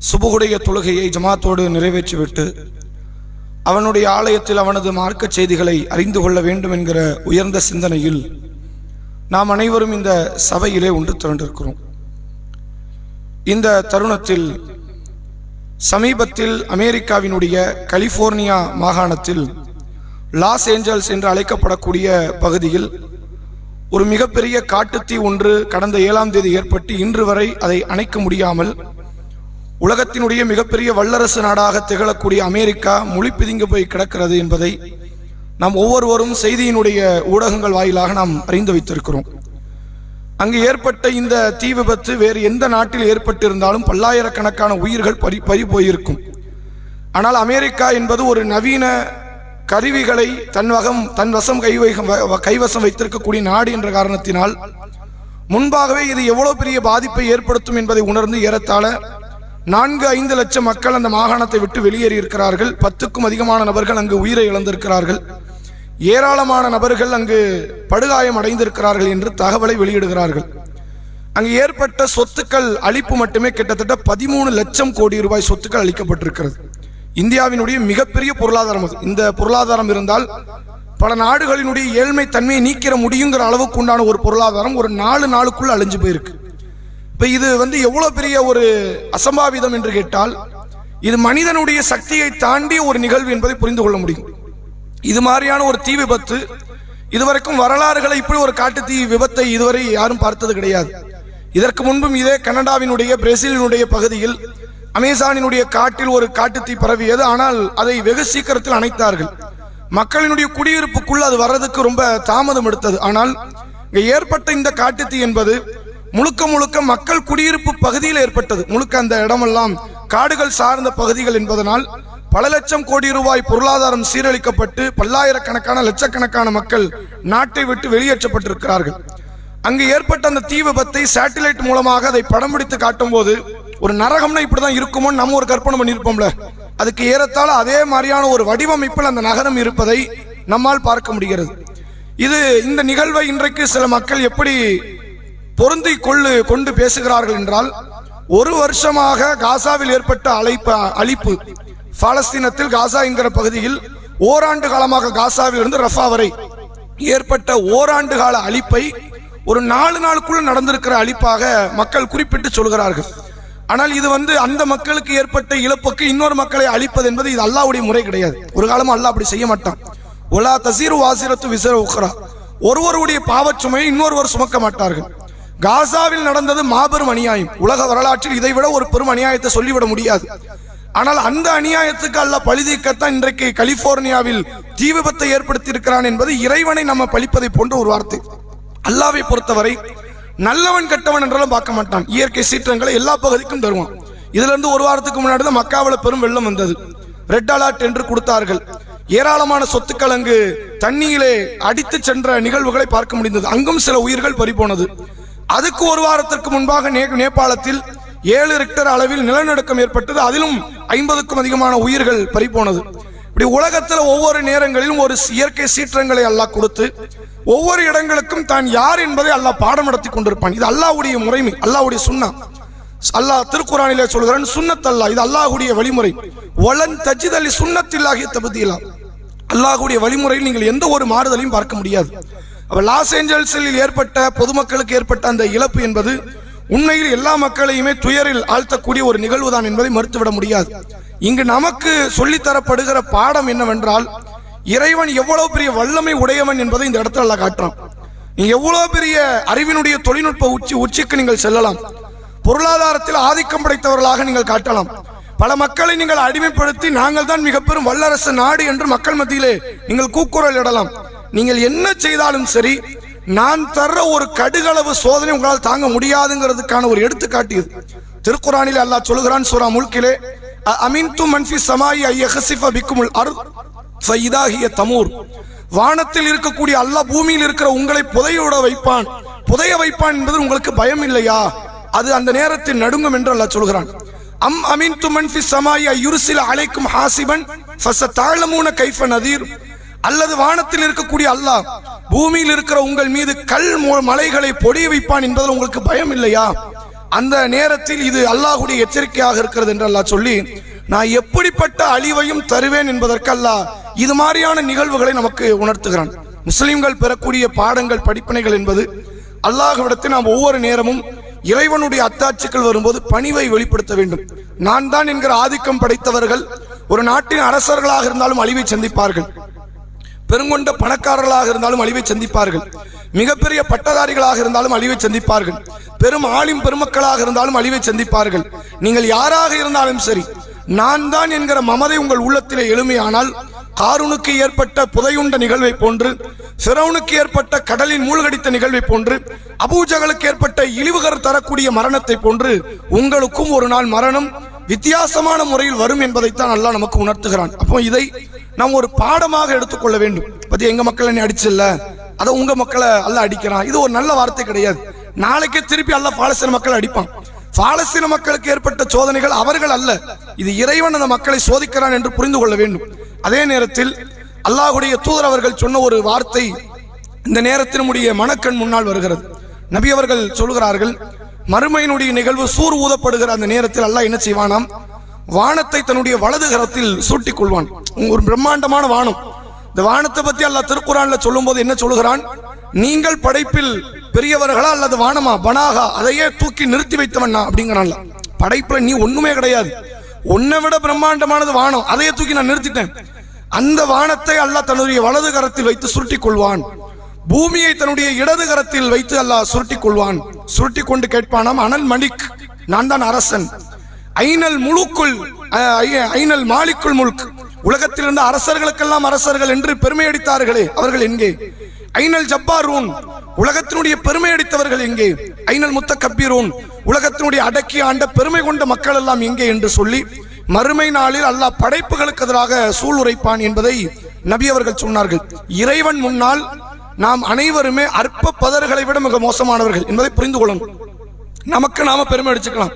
சுபுகுடைய தொழுகையை ஜமாத்தோடு நிறைவேற்றிவிட்டு அவனுடைய ஆலயத்தில் அவனது மார்க்கச் செய்திகளை அறிந்து கொள்ள வேண்டும் என்கிற உயர்ந்த சிந்தனையில் நாம் அனைவரும் இந்த சபையிலே ஒன்று திரண்டிருக்கிறோம். இந்த தருணத்தில் சமீபத்தில் அமெரிக்காவினுடைய கலிபோர்னியா மாகாணத்தில் லாஸ் ஏஞ்சல்ஸ் என்று அழைக்கப்படக்கூடிய பகுதியில் ஒரு மிகப்பெரிய காட்டுத்தீ ஒன்று கடந்த ஏழாம் தேதி ஏற்பட்டு இன்று வரை அதை அணைக்க முடியாமல் உலகத்தினுடைய மிகப்பெரிய வல்லரசு நாடாக திகழக்கூடிய அமெரிக்கா மொழி பிதுங்கி போய் கிடக்கிறது என்பதை நாம் ஒவ்வொருவரும் செய்தியினுடைய ஊடகங்கள் வாயிலாக நாம் அறிந்து வைத்திருக்கிறோம். அங்கு ஏற்பட்ட இந்த தீ விபத்து வேறு எந்த நாட்டில் ஏற்பட்டிருந்தாலும் பல்லாயிரக்கணக்கான உயிர்கள் பறி பறி போயிருக்கும். ஆனால் அமெரிக்கா என்பது ஒரு நவீன கருவிகளை தன் வகம் தன் வசம் கைவகம் கைவசம் வைத்திருக்கக்கூடிய நாடு என்ற காரணத்தினால் முன்பாகவே இது எவ்வளோ பெரிய பாதிப்பை ஏற்படுத்தும் என்பதை உணர்ந்து ஏறத்தாழ நான்கு ஐந்து லட்சம் மக்கள் அந்த மாகாணத்தை விட்டு வெளியேறி இருக்கிறார்கள் பத்துக்கும் அதிகமான நபர்கள் அங்கு உயிரை இழந்திருக்கிறார்கள். ஏராளமான நபர்கள் அங்கு படுகாயம் அடைந்திருக்கிறார்கள் என்று தகவலை வெளியிடுகிறார்கள். அங்கு ஏற்பட்ட சொத்துக்கள் அழிப்பு மட்டுமே கிட்டத்தட்ட பதிமூணு லட்சம் கோடி ரூபாய் சொத்துக்கள் அளிக்கப்பட்டிருக்கிறது இந்தியாவினுடைய மிகப்பெரிய பொருளாதாரம் அது. இந்த பொருளாதாரம் இருந்தால் பல நாடுகளினுடைய ஏழ்மை தன்மையை நீக்கிற முடியுங்கிற அளவுக்கு உண்டான ஒரு பொருளாதாரம் ஒரு நாலு நாளுக்குள்ள அழிஞ்சு போயிருக்கு. இப்போ இது வந்து எவ்வளோ பெரிய ஒரு அசம்பாவிதம் என்று கேட்டால் இது மனிதனுடைய சக்தியை தாண்டிய ஒரு நிகழ்வு என்பதை புரிந்து கொள்ள முடியும். இது மாதிரியான ஒரு தீ விபத்து இதுவரைக்கும் வரலாறுகளை இப்படி ஒரு காட்டு தீ விபத்தை இதுவரை யாரும் பார்த்தது கிடையாது. இதற்கு முன்பும் இதே கனடாவினுடைய பிரேசிலினுடைய பகுதியில் அமேசானினுடைய காட்டில் ஒரு காட்டு தீ பரவியது. ஆனால் அதை வெகு சீக்கிரத்தில் அணைத்தார்கள். மக்களினுடைய குடியிருப்புக்குள் அது வர்றதுக்கு ரொம்ப தாமதம் எடுத்தது. ஆனால் இங்கே ஏற்பட்ட இந்த காட்டுத்தீ என்பது முழுக்க முழுக்க மக்கள் குடியிருப்பு பகுதியில் ஏற்பட்டது. முழுக்க அந்த இடமெல்லாம் காடுகள் சார்ந்த பகுதிகள் என்பதனால் பல லட்சம் கோடி ரூபாய் பொருளாதாரம் சீரழிக்கப்பட்டு பல்லாயிரக்கணக்கான லட்சக்கணக்கான மக்கள் நாட்டை விட்டு வெளியேற்றப்பட்டிருக்கிறார்கள். அங்கு ஏற்பட்ட அந்த தீ விபத்தை சேட்டிலைட் மூலமாக அதை படம் பிடித்து காட்டும் போது ஒரு நரகம்னா இப்படிதான் இருக்குமோ நம்ம ஒரு கற்பனை பண்ணியிருப்போம்ல. அதுக்கு ஏறத்தாழ அதே மாதிரியான ஒரு வடிவமைப்பில் அந்த நகரம் இருப்பதை நம்மால் பார்க்க முடிகிறது. இது இந்த நிகழ்வை இன்றைக்கு சில மக்கள் எப்படி பொருந்தி கொள்ளு கொண்டு பேசுகிறார்கள் என்றால் ஒரு வருஷமாக காசாவில் ஏற்பட்ட அழைப்பு அழிப்பு பாலஸ்தீனத்தில் காசா என்கிற பகுதியில் ஓராண்டு காலமாக காசாவில் இருந்து ரஃபா வரை ஏற்பட்ட ஓராண்டு கால அழிப்பை ஒரு நாலு நாளுக்குள் நடந்திருக்கிற அழிப்பாக மக்கள் குறிப்பிட்டு சொல்கிறார்கள். ஆனால் இது வந்து அந்த மக்களுக்கு ஏற்பட்ட இழப்புக்கு இன்னொரு மக்களை அழிப்பது என்பது இது அல்லாவுடைய முறை கிடையாது. ஒரு காலமும் அல்லாஹ் அப்படி செய்ய மாட்டான். ஒலா தசீர் வாசிரத்து விசர உக்ரா. ஒருவருடைய பாவச்சுமையை இன்னொருவர் சுமக்க மாட்டார்கள். காசாவில் நடந்தது மாபெரும் அநியாயம். உலக வரலாற்றில் இதைவிட ஒரு பெரும் அநியாயத்தை சொல்லிவிட முடியாது. ஆனால் அந்த அநியாயத்துக்கு அல்ல பழிதீக்கத்தான் இன்றைக்கு கலிபோர்னியாவில் தீ விபத்தை ஏற்படுத்தி இருக்கிறான் என்பது இறைவனை நம்ம பழிப்பதை போன்ற ஒரு வார்த்தை. அல்லாவை பொறுத்தவரை நல்லவன் கெட்டவன் என்றாலும் பார்க்க மாட்டான். இயற்கை சீற்றங்களை எல்லா பகுதிக்கும் தருவான். இதுல இருந்து ஒரு வாரத்துக்கு முன்னாடி தான் மக்காவில் பெரும் வெள்ளம் வந்தது. ரெட் அலர்ட் என்று கொடுத்தார்கள். ஏராளமான சொத்துக்கள் அங்கு தண்ணியிலே அடித்து சென்ற நிகழ்வுகளை பார்க்க முடிந்தது. அங்கும் சில உயிர்கள் பறிபோனது. அதுக்கு ஒரு வாரத்திற்கு முன்பாக நே- நேபாளத்தில் ஏழு ரிக்டர் அளவில் நிலநடுக்கம் ஏற்பட்டது. அதிலும் ஐம்பதுக்கும் அதிகமான உயிர்கள் பறிபோனது. இப்படி உலகத்துல ஒவ்வொரு நேரங்களிலும் ஒரு இயற்கை சீற்றங்களை அல்லாஹ் கொடுத்து ஒவ்வொரு இடங்களுக்கும் தான் யார் என்பதை அல்லாஹ் பாடம் நடத்தி கொண்டிருப்பான். இது அல்லாஹுடைய முறைமை அல்லாஹ்வுடைய சுண்ணா. அல்லாஹ் திருக்குறானிலே சொல்கிறான் சுண்ணத் அல்லாஹ் இது அல்லாஹுடைய வழிமுறை. ஒலன் தஜிதலி சுன்னத்தில்லாகிய தகுதியெல்லாம் அல்லாஹுடைய வழிமுறையில் நீங்கள் எந்த ஒரு மாறுதலையும் பார்க்க முடியாது. லாஸ் ஏஞ்சல்ஸில் ஏற்பட்ட பொதுமக்களுக்கு ஏற்பட்ட அந்த இழப்பு என்பது உண்மையில் எல்லா மக்களையுமே துயரில் ஆழ்த்தக்கூடிய ஒரு நிகழ்வு தான் என்பதை மறுத்துவிட முடியாது. இங்கு நமக்கு சொல்லித்தரப்படுகிற பாடம் என்னவென்றால் இறைவன் எவ்வளவு பெரிய வல்லமை உடையவன் என்பதை இந்த இடத்துல அல்லாஹ் காட்டுறான். நீங்க எவ்வளவு பெரிய அறிவினுடைய தொழில்நுட்ப உச்சி உச்சிக்கு நீங்கள் செல்லலாம். பொருளாதாரத்தில் ஆதிக்கம் படைத்தவர்களாக நீங்கள் காட்டலாம். பல மக்களை நீங்கள் அடிமைப்படுத்தி நாங்கள் தான் மிக பெரும் வல்லரசு நாடு என்று மக்கள் மத்தியிலே நீங்கள் கூக்குரல் இடலாம். நீங்கள் என்ன செய்தாலும் சரி நான் தர்ற ஒரு கடுகளவு சோதனை உங்களால் தாங்க முடியாதுங்கிறதுக்கான ஒரு எடுத்துக்காட்டு இது. திருக்குறானில் அல்லாஹ் சொல்கிறான் சூரா முல்கிலே அமின்து மன்ஃபி சமாயி ஐயஹசிஃப பிக்குமுல் அர் ஃபைதாகிய தமூர். வானத்தில் இருக்கக்கூடிய அல்லாஹ் பூமியில் இருக்கிற உங்களை புதையோட வைப்பான். புதைய வைப்பான் என்பது உங்களுக்கு பயம் இல்லையா? அது அந்த நேரத்தில் நடுங்கும் என்று அல்லாஹ் சொல்கிறான் அம் அமீன் துமன் ஃபி சமாய் யுருசில அழைக்கும் ஹாசிபன் ஃபச தாழமூன கைஃப நதீர். அல்லது வானத்தில் இருக்கக்கூடிய அல்லாஹ் பூமியில் இருக்கிற உங்கள் மீது கல் மலைகளை பொடிய வைப்பான் என்பதில் உங்களுக்கு பயம் இல்லையா? அந்த நேரத்தில் இது அல்லாஹுடைய எச்சரிக்கையாக இருக்கிறது என்று அல்லாஹ் சொல்லி நான் எப்படிப்பட்ட அழிவையும் தருவேன் என்பதற்கு அல்லாஹ் இது மாதிரியான நிகழ்வுகளை நமக்கு உணர்த்துகிறான். முஸ்லிம்கள் பெறக்கூடிய பாடங்கள் படிப்பினைகள் என்பது அல்லாஹ்விடத்தில் நாம் ஒவ்வொரு நேரமும் இறைவனுடைய அத்தாட்சிகள் வரும்போது பணிவை வெளிப்படுத்த வேண்டும். நான் தான் என்கிற ஆதிக்கம் படைத்தவர்கள் ஒரு நாட்டின் அரசர்களாக இருந்தாலும் அழிவை சந்திப்பார்கள். பெருங்கொண்ட பணக்காரர்களாக இருந்தாலும் அழிவை சந்திப்பார்கள். மிகப்பெரிய பட்டதாரிகளாக இருந்தாலும் அழிவை சந்திப்பார்கள். பெரும் ஆளும் பெருமக்களாக இருந்தாலும் அழிவை சந்திப்பார்கள். நீங்கள் யாராக இருந்தாலும் சரி நான் தான் என்கிற மமதை உங்கள் உள்ளத்திலே எளிமையானால் காரூனுக்கு ஏற்பட்ட புதையுண்ட நிகழ்வை போன்று சிரவுனுக்கு ஏற்பட்ட கடலின் மூழ்கடித்த நிகழ்வை போன்று அபூஜகளுக்கு ஏற்பட்ட இழிவுகர் தரக்கூடிய மரணத்தை போன்று உங்களுக்கும் ஒரு நாள் மரணம் வித்தியாசமான முறையில் வரும் என்பதைத்தான் நல்லா நமக்கு உணர்த்துகிறான். அப்போ இதை நாம் ஒரு பாடமாக எடுத்துக்கொள்ள வேண்டும். பத்தி எங்க மக்கள் என்ன அடிச்சில்ல? அதை உங்க மக்களை அல்ல அடிக்கிறான். இது ஒரு நல்ல வார்த்தை கிடையாது. நாளைக்கே திருப்பி அல்ல பாலஸ்தீன மக்கள் அடிப்பான். பாலஸ்தீன மக்களுக்கு ஏற்பட்ட சோதனைகள் அவர்கள் அல்ல. இது இறைவன் அந்த மக்களை சோதிக்கிறான் என்று புரிந்து கொள்ள வேண்டும். அதே நேரத்தில் அல்லாஹுடைய தூதர் அவர்கள் சொன்ன ஒரு வார்த்தை இந்த நேரத்தினுடைய மனக்கண் முன்னால் வருகிறது. நபி அவர்கள் சொல்கிறார்கள் மறுமையினுடைய நிகழ்வு சூர் ஊதப்படுகிற அந்த நேரத்தில் அல்லாஹ் என்ன செய்வானாம்? வானத்தை தன்னுடைய வலது கரத்தில் சூட்டிக் கொள்வான் ஒரு பிரம்மாண்டமான வானம். இந்த வானத்தை பத்தி அல்லாஹ் திருக்குறான்ல சொல்லும்போது என்ன சொல்லுகிறான்? நீங்கள் படைப்பில் பெரியவர்களா அல்லது வானமா? பனாகா. அதையே தூக்கி நிறுத்தி வைத்தவனா அப்படிங்கிறான்ல. படைப்புல நீ ஒண்ணுமே கிடையாது. உன்னை விட பிரம்மாண்டமானது வானம். அதையே தூக்கி நான் நிறுத்திட்டேன். அந்த வானத்தை அல்லாஹ் தன்னுடைய வலது கரத்தில் வைத்து சுருட்டிக் கொள்வான் பூமியை தன்னுடைய இடது கரத்தில் வைத்து அல்லாஹ் சுருட்டிக் கொள்வான். சுருட்டி கொண்டு கேட்பானாம் அனல் மணிக் நான் தான் அரசன். ஐனல் முழுக்குள் ஐநல் மாலிக்குள் முழுக் உலகத்தில் இருந்த அரசர்களுக்கெல்லாம் அரசர்கள் என்று பெருமை அடித்தார்களே அவர்கள் எங்கே? ஐனல் ஜப்பாரூன் உலகத்தினுடைய பெருமை அடித்தவர்கள் எங்கே? ஐனல் முத்த கபீரூன் உலகத்தினுடைய அடக்கி ஆண்ட பெருமை கொண்ட மக்கள் எல்லாம் எங்கே? என்று சொல்லி மறுமை நாளில் அல்லாஹ் படைப்புகளுக்கு எதிராக சூளுரைப்பான் என்பதை நபி அவர்கள் சொன்னார்கள். இறைவன் முன்னால் நாம் அனைவருமே அற்ப பதர்களை விட மிக மோசமானவர்கள் என்பதை புரிந்து கொள்ளணும். நமக்கு நாம பெருமை அடிச்சுக்கலாம்.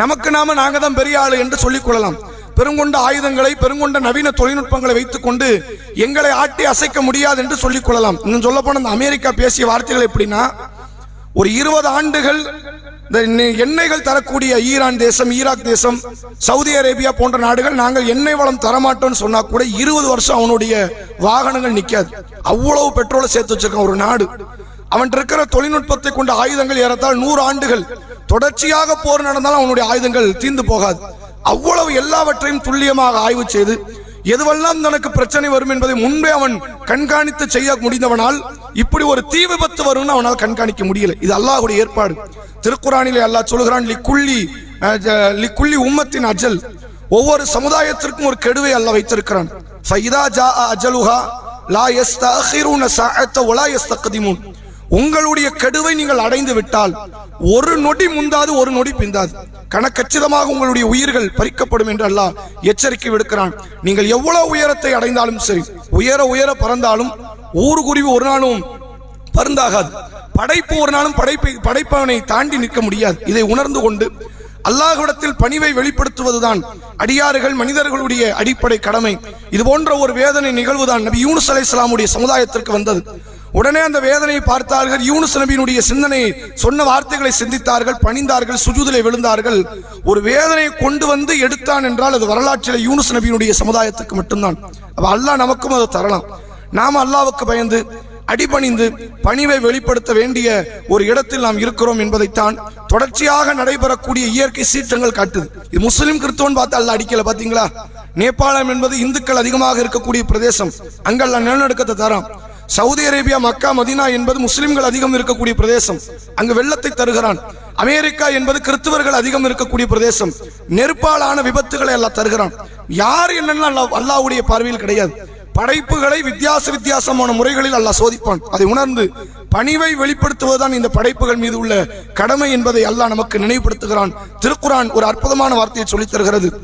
நமக்கு நாம நாங்க தான் பெரிய ஆளு என்று சொல்லிக் கொள்ளலாம். பெருங்கொண்ட ஆயுதங்களை பெருங்கொண்ட நவீன தொழில்நுட்பங்களை வைத்துக் கொண்டு எங்களை ஆட்டி அசைக்க முடியாது என்று சொல்லிக் கொள்ளலாம். இன்னும் சொல்ல போன அமெரிக்கா பேசிய வார்த்தைகள் எப்படின்னா ஒரு இருபது ஆண்டுகள் இந்த எண்ணெய்கள் தரக்கூடிய ஈரான் தேசம் ஈராக் தேசம் சவுதி அரேபியா போன்ற நாடுகள் நாங்கள் எண்ணெய் வளம் தரமாட்டோம்னு சொன்னா கூட இருபது வருஷம் அவனுடைய வாகனங்கள் நிற்காது அவ்வளவு பெட்ரோலை சேர்த்து வச்சிருக்கான் ஒரு நாடு. அவன் இருக்கிற தொழில்நுட்பத்தை கொண்ட ஆயுதங்கள் ஏறத்தால் நூறு ஆண்டுகள். தொடர்ச்சியாக போர் நடந்தாலும் அவனுடைய ஆயுதங்கள் தீர்ந்து போகாது. அவ்வளவு எல்லாவற்றையும் துல்லியமாக ஆய்வு செய்து எதுவெல்லாம் தனக்கு பிரச்சனை வரும் என்பதை முன்பே அவன் கண்காணித்து செய்ய முடிந்தவனால் இப்படி ஒரு தீ விபத்து வரும்னு அவனால் கண்காணிக்க முடியல. இது அல்லாஹ்வுடைய ஏற்பாடு. திருக்குறானிலே அல்லாஹ் சொல்கிறான் லிக்குள்ளி லிக்குள்ளி உம்மத்தின் அஜல். ஒவ்வொரு சமுதாயத்திற்கும் ஒரு கெடுவை அல்ல வைத்திருக்கிறான். ஃபைதா ஜா அஜலுஹா லா யஸ்தஅகிருன சஅத்த வலா யஸ்தக்திமுன். உங்களுடைய கெடுவை நீங்கள் அடைந்து விட்டால் ஒரு நொடி முந்தாது ஒரு நொடி பிந்தாது. கணக்கச்சிதமாக உங்களுடைய உயிர்கள் பறிக்கப்படும் என்று அல்லாஹ் எச்சரிக்கை விடுக்கிறான். நீங்கள் எவ்வளவு உயரத்தை அடைந்தாலும் சரி உயர உயர பறந்தாலும் ஊர்குருவி ஒரு நாளும் பருந்தாகாது. படைப்பு ஒரு நாளும் படைப்பை படைப்பவனை தாண்டி நிற்க முடியாது. இதை உணர்ந்து கொண்டு அல்லாஹ்விடத்தில் பணிவை வெளிப்படுத்துவதுதான் அடியார்கள் மனிதர்களுடைய அடிப்படை கடமை. இது போன்ற ஒரு வேதனை நிகழ்வுதான் நபி யூனுஸ் அலைஹிஸ்ஸலாமுடைய சமுதாயத்திற்கு வந்தது. உடனே அந்த வேதனையை பார்த்தார்கள். யூனுஸ் நபியினுடைய சிந்தனையை சொன்ன வார்த்தைகளை சிந்தித்தார்கள் பணிந்தார்கள் சுஜூதிலே விழுந்தார்கள். ஒரு வேதனையை கொண்டு வந்து எடுத்தான் என்றால் அது வரலாற்றில் யூனுஸ் நபியினுடைய சமுதாயத்துக்கு மட்டும்தான். அப்போ அல்லாஹ் நமக்கும் அதை தரலாம். நாம் அல்லாவுக்கு பயந்து அடிபணிந்து பணிவை வெளிப்படுத்த வேண்டிய ஒரு இடத்தில் நாம் இருக்கிறோம் என்பதைத்தான் தொடர்ச்சியாக நடைபெறக்கூடிய இயற்கை சீற்றங்கள் காட்டுது. இது முஸ்லிம் கிறிஸ்தவன் பார்த்து அல்ல அடிக்கல பாத்தீங்களா? நேபாளம் என்பது இந்துக்கள் அதிகமாக இருக்கக்கூடிய பிரதேசம். அங்கெல்லாம் நிலநடுக்கத்தை தரான் சவுதி அரேபியா மக்கா மதீனா என்பது முஸ்லிம்கள் அதிகம் இருக்கக்கூடிய பிரதேசம். அங்கு வெள்ளத்தை தருகிறான். அமெரிக்கா என்பது கிறிஸ்தவர்கள் அதிகம் இருக்கக்கூடிய பிரதேசம். நெருப்பாலான விபத்துகளை எல்லாம் தருகிறான். யார் என்னென்னா அல்லாவுடைய அல்லாஹ்வுடைய பார்வையில் கிடையாது. படைப்புகளை வித்தியாச வித்தியாசமான முறைகளில் அல்லாஹ் சோதிப்பான். அதை உணர்ந்து பணிவை வெளிப்படுத்துவதுதான் இந்த படைப்புகள் மீது உள்ள கடமை என்பதை அல்லாஹ் நமக்கு நினைவுபடுத்துகிறான். திருக்குரான் ஒரு அற்புதமான வார்த்தையை சொல்லித் தருகிறது.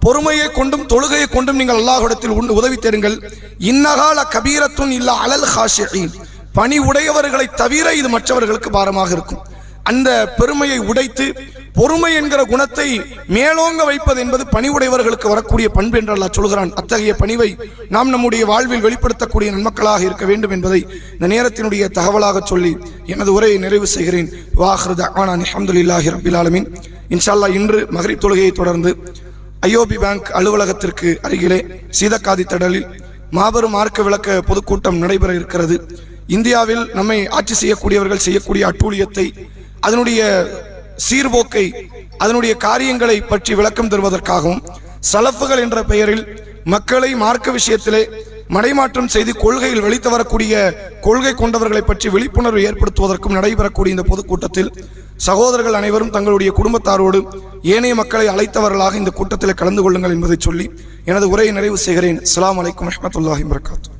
பொறுமையை கொண்டும் தொழுகையை கொண்டும் நீங்கள் அல்லாஹிடத்தில் உண்டு- உதவி தேடுங்கள். இன்னகால கபீரத்துன் இல்ல அலல் ஹாஷியின். பணி உடையவர்களை தவிர இது மற்றவர்களுக்கு பாரமாக இருக்கும். அந்த பெருமையை உடைத்து பொறுமை என்கிற குணத்தை மேலோங்க வைப்பது என்பது பணி உடையவர்களுக்கு வரக்கூடிய பண்பு என்று சொல்கிறான் அத்தகைய பணிவை நாம் நம்முடைய வாழ்வில் வெளிப்படுத்தக்கூடிய நன்மக்களாக இருக்க வேண்டும் என்பதை இந்த நேரத்தினுடைய தகவலாக சொல்லி எனது உரையை நிறைவு செய்கிறேன். வாஹ்ரத் ஆனான் அஹமதுல்லாஹி ரபிலாலமின் இன்ஷால்லா இன்று மகரிப் தொழுகையை தொடர்ந்து ஐஓபி பேங்க் அலுவலகத்திற்கு அருகிலே சீதக்காதி திடலில் மாபெரும் மார்க்க விளக்க பொதுக்கூட்டம் நடைபெற இருக்கிறது. இந்தியாவில் நம்மை ஆட்சி செய்யக்கூடியவர்கள் செய்யக்கூடிய அட்டூழியத்தை அதனுடைய சீர்போக்கை அதனுடைய காரியங்களை பற்றி விளக்கம் தருவதற்காகவும் சலப்புகள் என்ற பெயரில் மக்களை மார்க்க விஷயத்திலே மடைமாற்றம் செய்து கொள்கையில் வெளித்து வரக்கூடிய கொள்கை கொண்டவர்களை பற்றி விழிப்புணர்வு ஏற்படுத்துவதற்கும் நடைபெறக்கூடிய இந்த பொதுக்கூட்டத்தில் சகோதரர்கள் அனைவரும் தங்களுடைய குடும்பத்தாரோடு ஏனைய மக்களை அழைத்தவர்களாக இந்த கூட்டத்தில் கலந்து கொள்ளுங்கள் என்பதை சொல்லி எனது உரையை நிறைவு செய்கிறேன். அஸ்லாம் வலைக்கம் வரமத்துல்லாஹி வரகாத்து